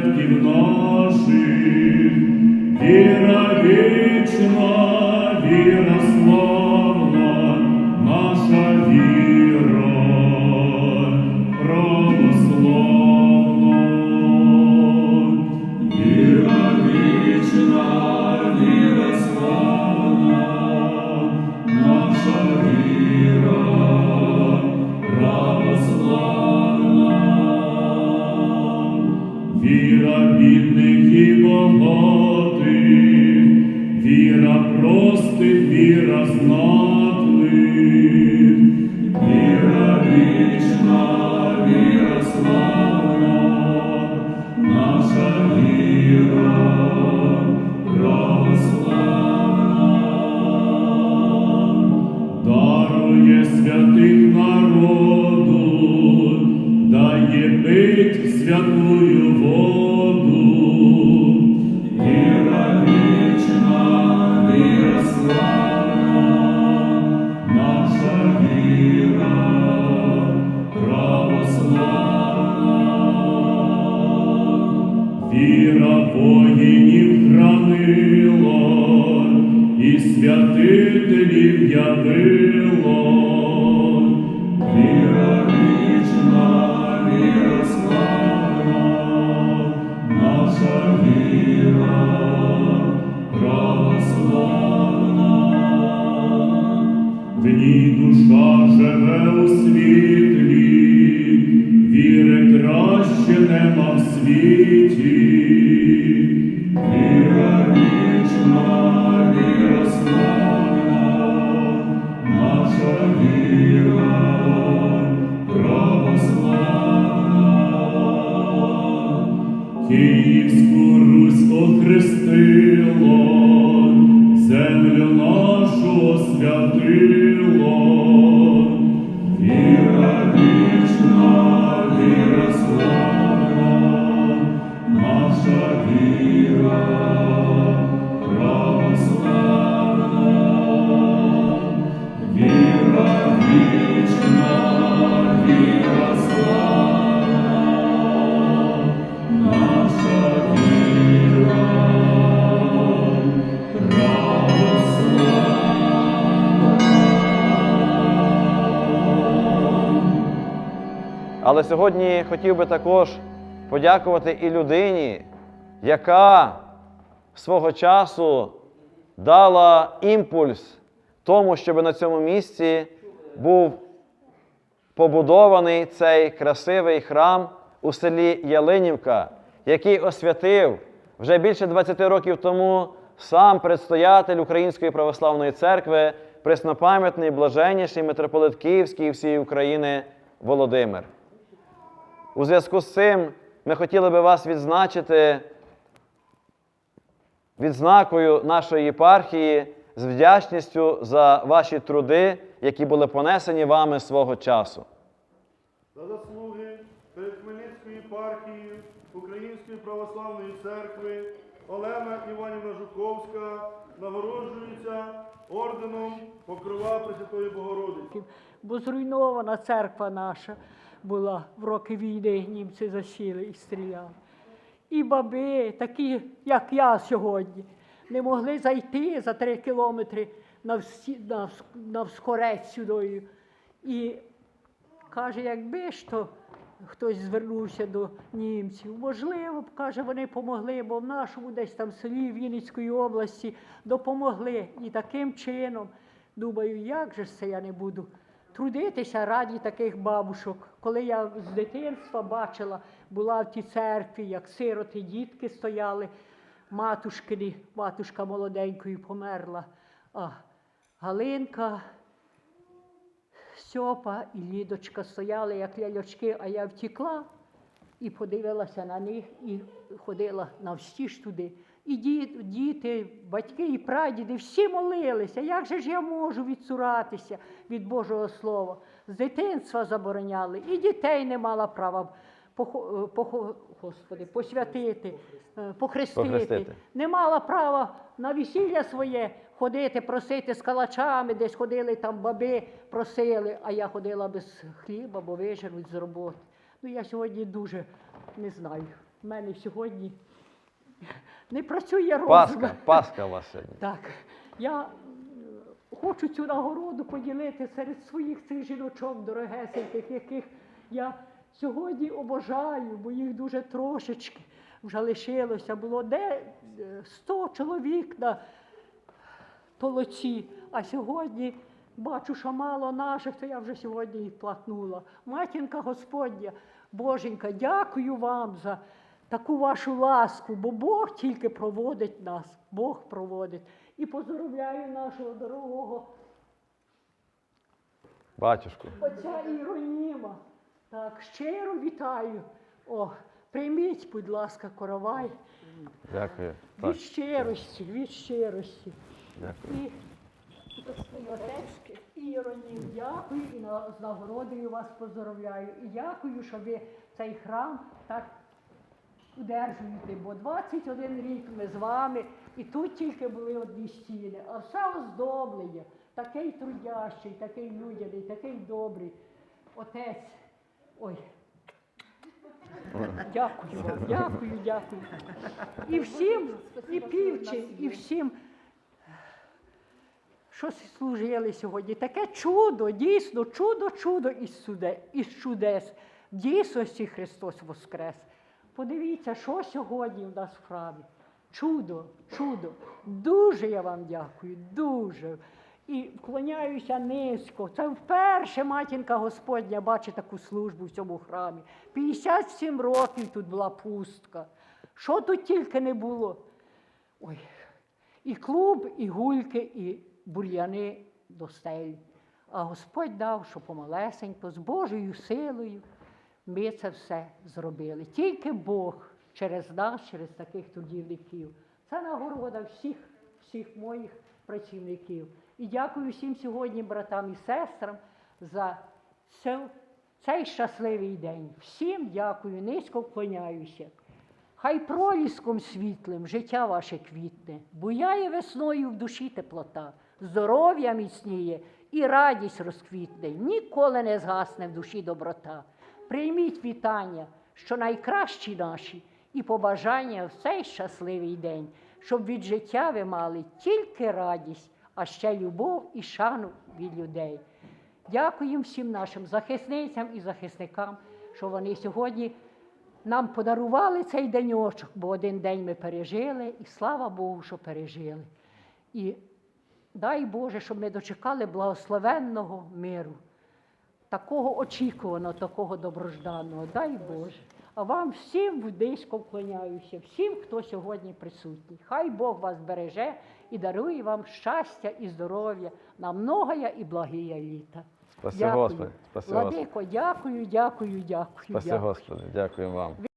предків наших, віра вічна, віра Віра бідних і богатих, віра простих, віра знатних, віра вічна, святителів явила. Віра вічна, віра наша віра православна. В ній душа живе у світлі, віри краще нема в світі. Bila Але сьогодні хотів би також подякувати і людині, яка свого часу дала імпульс тому, щоб на цьому місці був побудований цей красивий храм у селі Ялинівка, який освятив вже більше 20 років тому сам предстоятель Української православної церкви, преснопам'ятний блаженніший митрополит Київський і всієї України Володимир. У зв'язку з цим ми хотіли би вас відзначити відзнакою нашої єпархії з вдячністю за ваші труди, які були понесені вами свого часу. за заслуги перед Хмельницькою єпархією Української православної церкви Олена Іванівна Жуковська нагороджується орденом Покрова Пресвятої Богородиці. бо зруйнована церква наша була в роки війни, німці засіли і стріляли. І баби, такі, як я сьогодні, не могли зайти за три кілометри на, всі, на, вс- на Всхорець сюди. І каже, якби ж то хтось звернувся до німців, можливо б, каже, вони помогли, бо в нашому десь там селі Вінницької області допомогли. І таким чином, думаю, як же це я не буду трудитися раді таких бабушок. Коли я з дитинства бачила, була в тій церкві, як сироти, дітки стояли, матушкини, матушка молоденькою померла, а Галинка. Стьопа і Лідочка стояли, як ляльочки, а я втекла і подивилася на них і ходила навстіж туди. І діти, батьки і прадіди всі молилися. Як же ж я можу відсуратися від Божого Слова? З дитинства забороняли, і дітей не мала права е, Господи, посвятити, е, похрестити. Похрестити. Не мала права на весілля своє ходити, просити з калачами, десь ходили там баби, просили, а я ходила без хліба, бо виженуть з роботи. Ну я сьогодні дуже не знаю. У мене сьогодні не працює розум. Пасха, Пасха у вас сьогодні. Так, я е, хочу цю нагороду поділити серед своїх цих жіночок дорогесеньких, яких я сьогодні обожаю, бо їх дуже трошечки вже лишилося. Було де е, 100 чоловік на толоці, а сьогодні бачу, що мало наших, то я вже сьогодні їх платнула. Матінка Господня, Боженька, дякую вам за таку вашу ласку, бо Бог тільки проводить нас, Бог проводить. І поздоровляю нашого дорогого Батюшку. отця Іроніма. Так, щиро вітаю. О, прийміть, будь ласка, коровай. Дякую. Від щирості, від щирості. дякую. І і отець Іронів, дякую і з нагородою вас поздоровляю. І дякую, що ви цей храм так удержуєте, бо 21 рік ми з вами, і тут тільки були одні стіни, а все оздоблення, такий трудящий, такий людяний, такий добрий. Отець. Ой. Дякую вам, дякую, дякую. І всім, і півчі, і всім що служили сьогодні. Таке чудо, дійсно, чудо, чудо із, чудес. В дійсності Христос Воскрес. Подивіться, що сьогодні в нас в храмі. Чудо, чудо. Дуже я вам дякую, дуже. І вклоняюся низько. Це вперше матінка Господня бачить таку службу в цьому храмі. 57 років тут була пустка. Що тут тільки не було? Ой, і клуб, і гульки, і бур'яни до стелі. А Господь дав, що помалесенько, з Божою силою ми це все зробили. Тільки Бог через нас, через таких трудівників. Це нагорода всіх, всіх моїх працівників. І дякую всім сьогодні, братам і сестрам, за це- цей щасливий день. Всім дякую, низько вклоняюся. Хай проліском світлим життя ваше квітне, буяє весною в душі теплота, здоров'я міцніє і радість розквітне, ніколи не згасне в душі доброта. Прийміть вітання, що найкращі наші, і побажання в цей щасливий день, щоб від життя ви мали тільки радість, а ще любов і шану від людей. Дякуємо всім нашим захисницям і захисникам, що вони сьогодні нам подарували цей деньочок, бо один день ми пережили, і слава Богу, що пережили. І дай Боже, щоб ми дочекали благословенного миру, такого очікуваного, такого доброжданого. Дай Боже. А вам всім вдисько вклоняюся, всім, хто сьогодні присутній. Хай Бог вас береже і дарує вам щастя і здоров'я на многоя і благія літа. Спаси Дякую. Господи, Владико, дякую, дякую, дякую. Спаси дякую. Господи, дякую вам.